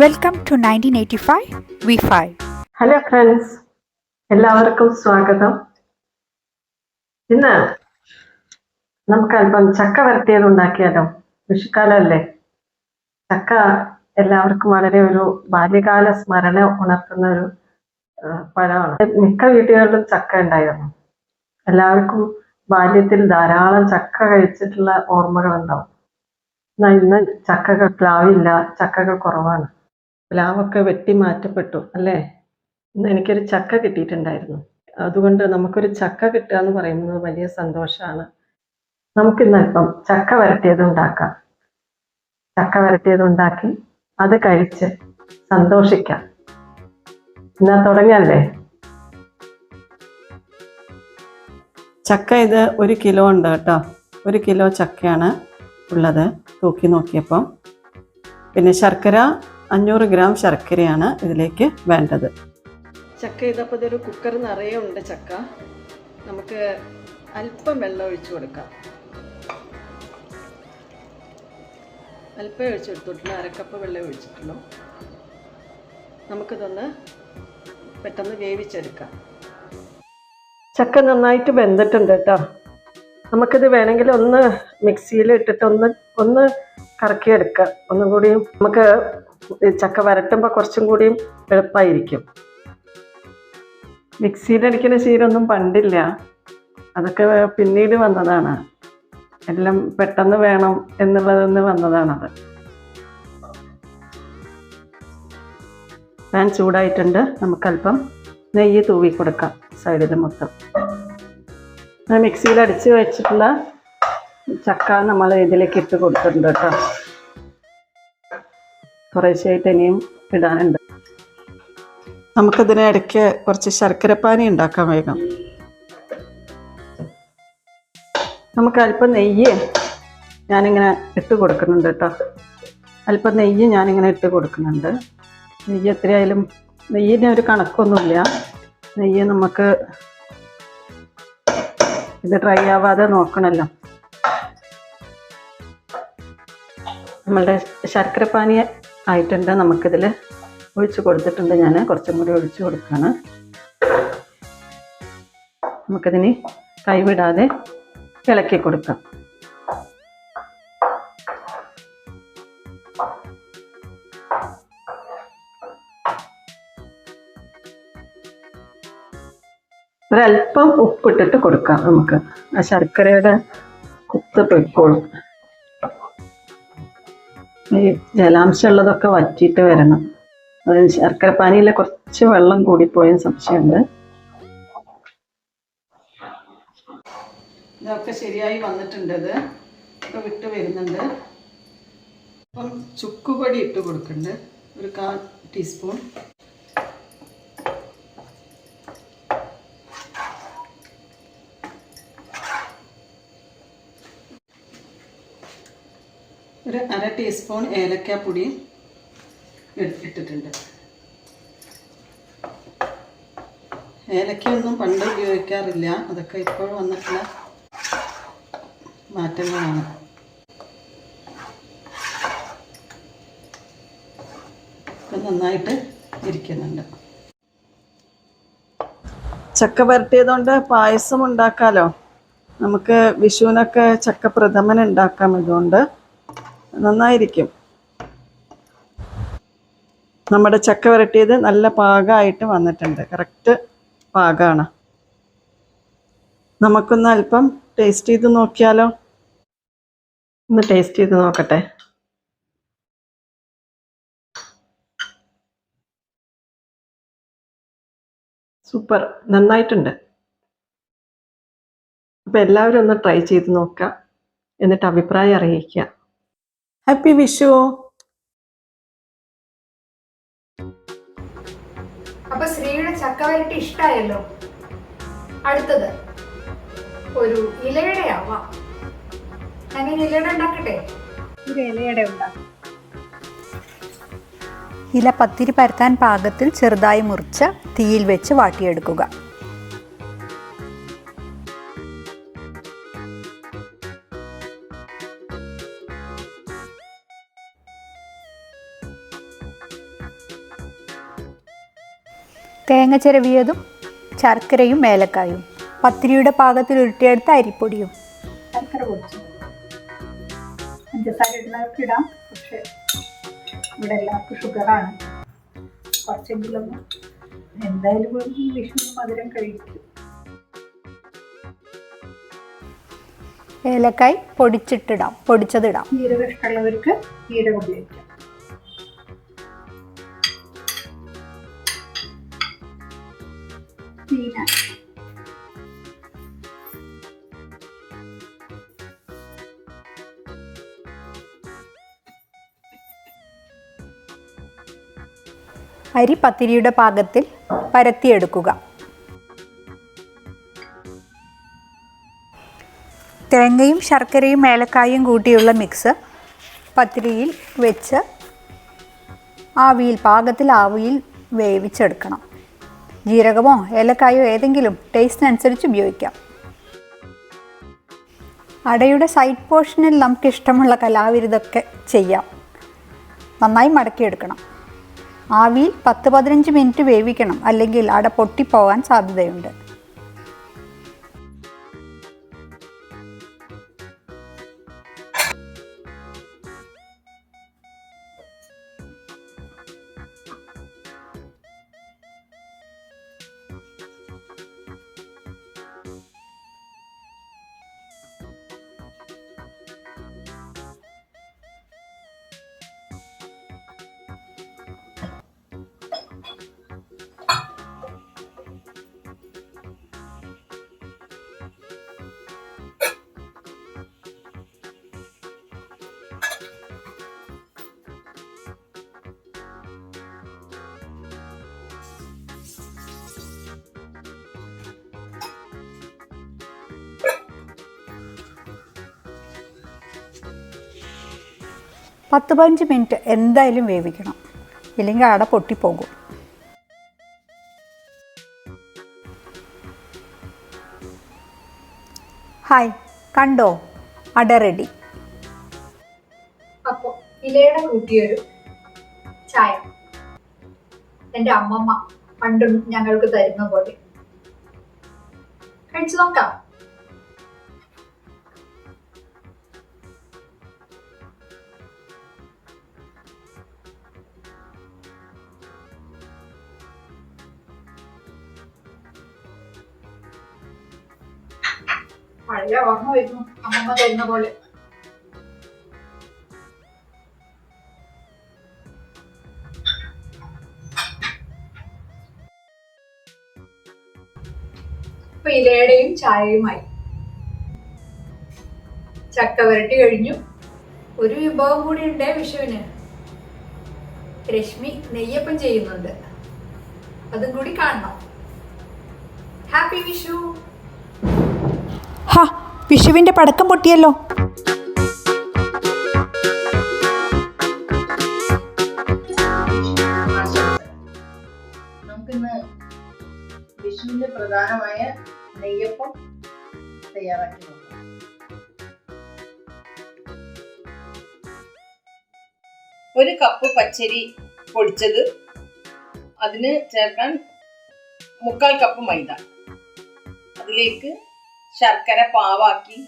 Welcome five 1985 V5. Hello friends എല്ലാവർക്കും സ്വാഗതം. ഇന്ന് നമുക്ക് അല്പം ചക്ക വരട്ടിയത് ഉണ്ടാക്കിയാലോ? കൃഷിക്കാലല്ലേ. ചക്ക എല്ലാവർക്കും വളരെ ഒരു ബാല്യകാല സ്മരണ ഉണർത്തുന്ന ഒരു പഴമാണ്. മിക്ക വീടുകളിലും ചക്ക ഉണ്ടായിരുന്നു. എല്ലാവർക്കും ബാല്യത്തിൽ ധാരാളം ചക്ക കഴിച്ചിട്ടുള്ള ഓർമ്മകൾ ഉണ്ടാവും എന്നാൽ ഇന്ന് ചക്കകൾ പ്ലാവില്ല ചക്കകൾ കുറവാണ്. പ്ലാവൊക്കെ വെട്ടി മാറ്റപ്പെട്ടു അല്ലേ? ഇന്ന് എനിക്കൊരു ചക്ക കിട്ടിയിട്ടുണ്ടായിരുന്നു. അതുകൊണ്ട് നമുക്കൊരു ചക്ക കിട്ടുക എന്ന് പറയുന്നത് വലിയ സന്തോഷമാണ്. നമുക്കിന്ന് അല്പം ചക്ക വരട്ടിയത് ഉണ്ടാക്കാം. ചക്ക വരട്ടിയത് ഉണ്ടാക്കി അത് കഴിച്ച് സന്തോഷിക്കാം. എന്നാ തുടങ്ങിയല്ലേ ചക്ക ഇത് ഒരു കിലോ ഉണ്ട് കേട്ടോ. ഒരു കിലോ ചക്കയാണ് ഉള്ളത്. തൂക്കി നോക്കിയപ്പം. പിന്നെ ശർക്കര അഞ്ഞൂറ് ഗ്രാം ശർക്കരയാണ് ഇതിലേക്ക് വേണ്ടത്. ചക്ക ഇതപ്പോൾ ഇതൊരു കുക്കർ നിറയെ ഉണ്ട് ചക്ക. നമുക്ക് അല്പം വെള്ളം ഒഴിച്ചു കൊടുക്കാം. അല്പം ഒഴിച്ചു കൊടുത്തിട്ടുള്ളൂ അരക്കപ്പ് വെള്ളം ഒഴിച്ചിട്ടുള്ളൂ. നമുക്കിതൊന്ന് പെട്ടെന്ന് വേവിച്ചെടുക്കാം. ചക്ക നന്നായിട്ട് വെന്തിട്ടുണ്ട് കേട്ടോ. നമുക്കിത് വേണമെങ്കിൽ ഒന്ന് മിക്സിയിൽ ഇട്ടിട്ട് ഒന്ന് ഒന്ന് കറക്കിയെടുക്കാം. ഒന്നും കൂടി നമുക്ക് ചക്ക വരട്ടുമ്പോൾ കുറച്ചും കൂടിയും എളുപ്പമായിരിക്കും മിക്സിയിലടിക്കുന്ന ശീലമൊന്നും പണ്ടില്ല. അതൊക്കെ പിന്നീട് വന്നതാണ്. എല്ലാം പെട്ടെന്ന് വേണം എന്നുള്ളതെന്ന് വന്നതാണത്. പാൻ ചൂടായിട്ടുണ്ട്. നമുക്കല്പം നെയ്യ് തൂവി കൊടുക്കാം സൈഡിൽ മൊത്തം. മിക്സിയിൽ അടിച്ച് വെച്ചിട്ടുള്ള ചക്ക നമ്മൾ ഇതിലേക്ക് ഇട്ട് കൊടുത്തിട്ടുണ്ട് കേട്ടോ. കുറേശ്ശായിട്ട് ഇനിയും ഇടാനുണ്ട്. നമുക്കിതിന് ഇടയ്ക്ക് കുറച്ച് ശർക്കരപ്പാനി ഉണ്ടാക്കാൻ വേഗം. നമുക്ക് അല്പം നെയ്യ് ഞാനിങ്ങനെ ഇട്ട് കൊടുക്കുന്നുണ്ട് കേട്ടോ. അല്പം നെയ്യ് ഞാനിങ്ങനെ ഇട്ട് കൊടുക്കുന്നുണ്ട്. നെയ്യ് എത്രയായാലും നെയ്യിന് ഒരു കണക്കൊന്നുമില്ല. നെയ്യ് നമുക്ക് ഇത് ഡ്രൈ ആവാതെ നോക്കണമല്ലോ നമ്മളുടെ ശർക്കരപ്പാനി ആയിട്ടുണ്ട്. നമുക്കിതിൽ ഒഴിച്ച് കൊടുത്തിട്ടുണ്ട് ഞാൻ. കുറച്ചും കൂടി ഒഴിച്ച് കൊടുക്കുകയാണ് നമുക്കിതിന് കൈവിടാതെ ഇളക്കി കൊടുക്കാം. ഒരല്പം ഉപ്പിട്ടിട്ട് കൊടുക്കാം നമുക്ക്. ആ ശർക്കരയുടെ കുത്ത് പൊയ്ക്കോളും. ഈ ജലാംശം ഉള്ളതൊക്കെ വറ്റിയിട്ട് വരണം. അത് ശർക്കര പാനിയിൽ കുറച്ച് വെള്ളം കൂടിപ്പോയ സംശയമുണ്ട്. ഇതൊക്കെ ശരിയായി വന്നിട്ടുണ്ട് ഇത്. ഒക്കെ വിട്ട് വരുന്നുണ്ട്. അപ്പം ചുക്കുപൊടി ഇട്ട് കൊടുക്കുന്നുണ്ട്. ഒരു കാൽ ടീസ്പൂൺ. ഒരു അര ടീസ്പൂൺ ഏലക്കാപ്പൊടി ഇട്ടിട്ടുണ്ട്. ഏലക്കയൊന്നും പണ്ട് ഉപയോഗിക്കാറില്ല. അതൊക്കെ ഇപ്പോൾ വന്നിട്ടുള്ള മാറ്റങ്ങളാണ്. നന്നായിട്ട് ഇരിക്കുന്നുണ്ട്. ചക്ക വരട്ടിയതുകൊണ്ട് പായസം ഉണ്ടാക്കാലോ? നമുക്ക് വിഷുവിനൊക്കെ ചക്ക പ്രഥമൻ ഉണ്ടാക്കാം ഇതുകൊണ്ട്. നന്നായിരിക്കും. നമ്മുടെ ചക്ക വരട്ടിയത് നല്ല പാകമായിട്ട് വന്നിട്ടുണ്ട്. കറക്റ്റ് പാകമാണ് നമുക്കൊന്ന് അല്പം ടേസ്റ്റ് ചെയ്ത് നോക്കിയാലോ? ഒന്ന് ടേസ്റ്റ് ചെയ്ത് നോക്കട്ടെ. സൂപ്പർ നന്നായിട്ടുണ്ട്. അപ്പം എല്ലാവരും ഒന്ന് ട്രൈ ചെയ്ത് നോക്കുക. എന്നിട്ട് അഭിപ്രായം അറിയിക്കുക. ഹാപ്പി വിഷു അപ്പൊ ശ്രീയുടെ ചക്കവരട്ടി ഇഷ്ടായല്ലോ? അടുത്തത്. ഒരു ഇലയുടെ ആവാം ഞാൻ ഇലയുടെ ഉണ്ടാക്കട്ടെ? ഒരു ഇലയുടെ ഉണ്ടാക്കാം ഇല പത്തിരി പരത്താൻ പാകത്തിൽ ചെറുതായി മുറിച്ച് തീയിൽ വെച്ച് വാട്ടിയെടുക്കുക. തേങ്ങ ചിരവിയതും ശർക്കരയും ഏലക്കായും. പത്തിരിയുടെ പാകത്തിൽ ഉരുട്ടിയെടുത്ത അരിപ്പൊടിയും. ശർക്കര പൊടിച്ചത് പഞ്ചസാര ഇടുന്നവർക്ക് ഇടാം. പക്ഷെ ഇവിടെ എല്ലാവർക്കും ഷുഗറാണ്. കുറച്ചെങ്കിലും എന്തായാലും ഒരു വിഷു മധുരം കഴിക്കും. ഏലക്കായ് പൊടിച്ചിട്ടിടാം. പൊടിച്ചതിടാം ജീരകം ഇഷ്ടമുള്ളവർക്ക് ജീരകം ഉപയോഗിക്കാം. അരി പത്തിരിയുടെ പാകത്തിൽ പരത്തിയെടുക്കുക. തേങ്ങയും ശർക്കരയും ഏലക്കായും കൂട്ടിയുള്ള മിക്സ് പത്തിരിയിൽ വെച്ച് ആവിയിൽ പാകത്തിൽ ആവിയിൽ വേവിച്ചെടുക്കണം. ജീരകമോ ഏലക്കായോ ഏതെങ്കിലും ടേസ്റ്റിനനുസരിച്ച് ഉപയോഗിക്കാം. അടയുടെ സൈഡ് പോർഷനിൽ നമുക്ക് ഇഷ്ടമുള്ള കലാവിരുതൊക്കെ ചെയ്യാം. നന്നായി മടക്കിയെടുക്കണം. ആവിയിൽ പത്ത് പതിനഞ്ച് മിനിറ്റ് വേവിക്കണം. അല്ലെങ്കിൽ അട പൊട്ടിപ്പോവാൻ സാധ്യതയുണ്ട്. പത്ത് പതിനഞ്ച് മിനിറ്റ് എന്തായാലും വേവിക്കണം. ഇല്ലെങ്കിൽ അട പൊട്ടിപ്പോകും. ഹായ് കണ്ടോ? അട റെഡി അപ്പോൾ ഇലയുടെ കൂട്ടിയൊരു ചായ. എന്റെ അമ്മമ്മ പണ്ടും ഞങ്ങൾക്ക് തരുന്ന പോലെ. കഴിച്ചു നോക്കാം. പഴയ ഓർമ്മ വരുന്നു. അമ്മമ്മ തരുന്ന പോലെ. ഇപ്പൊ ഇലയുടെയും ചായയുമായി. ചക്ക വരട്ടി കഴിഞ്ഞു. ഒരു വിഭവം കൂടി ഉണ്ട് വിഷുവിന്. രശ്മി നെയ്യപ്പം ചെയ്യുന്നുണ്ട്. അതും കൂടി കാണണം. ഹാപ്പി വിഷു! ഹാ വിഷുവിന്റെ പടക്കം പൊട്ടിയല്ലോ. വിഷുവിന്റെ പ്രധാനമായ നെയ്യപ്പം തയ്യാറാക്കി നോക്കാം. ഒരു കപ്പ് പച്ചരി പൊടിച്ചത് അതിന് ചേർക്കാൻ മുക്കാൽ കപ്പ് മൈദ. അതിലേക്ക് ശർക്കര പാവാക്കി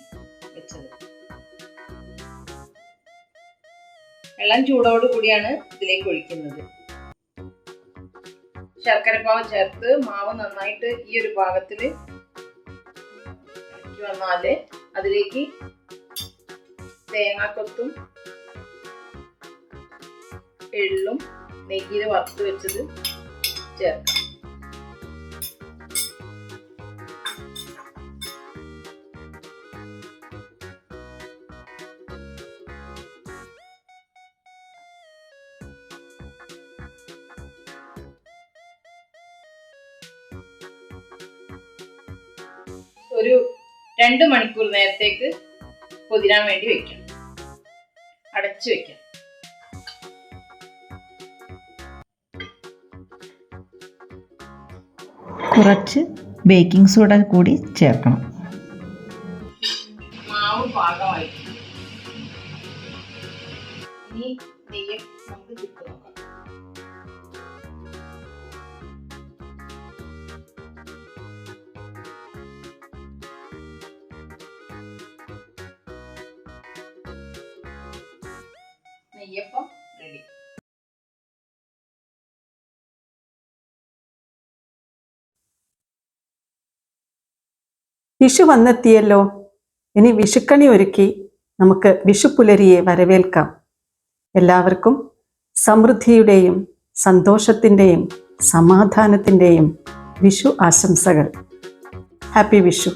വെച്ചത്. വെള്ളം ചൂടോട് കൂടിയാണ് ഇതിലേക്ക് ഒഴിക്കുന്നത്. ശർക്കര പാവ് ചേർത്ത് മാവ് നന്നായിട്ട് ഈ ഒരു ഭാഗത്തിൽ വന്നാൽ അതിലേക്ക് തേങ്ങാക്കൊത്തും എള്ളും നെയ്യിൽ വറുത്ത് വെച്ചത് ചേർക്കാം. ഒരു രണ്ട് മണിക്കൂർ നേരത്തേക്ക് പൊതിരാൻ വേണ്ടി വെക്കണം. അടച്ചു വെക്കാം കുറച്ച് ബേക്കിംഗ് സോഡ കൂടി ചേർക്കണം. നെയ്യപ്പം റെഡി വിഷു വന്നെത്തിയല്ലോ. ഇനി വിഷുക്കണി ഒരുക്കി നമുക്ക് വിഷുപ്പുലരിയെ വരവേൽക്കാം. എല്ലാവർക്കും സമൃദ്ധിയുടെയും സന്തോഷത്തിന്റെയും സമാധാനത്തിന്റെയും വിഷു ആശംസകൾ. ഹാപ്പി വിഷു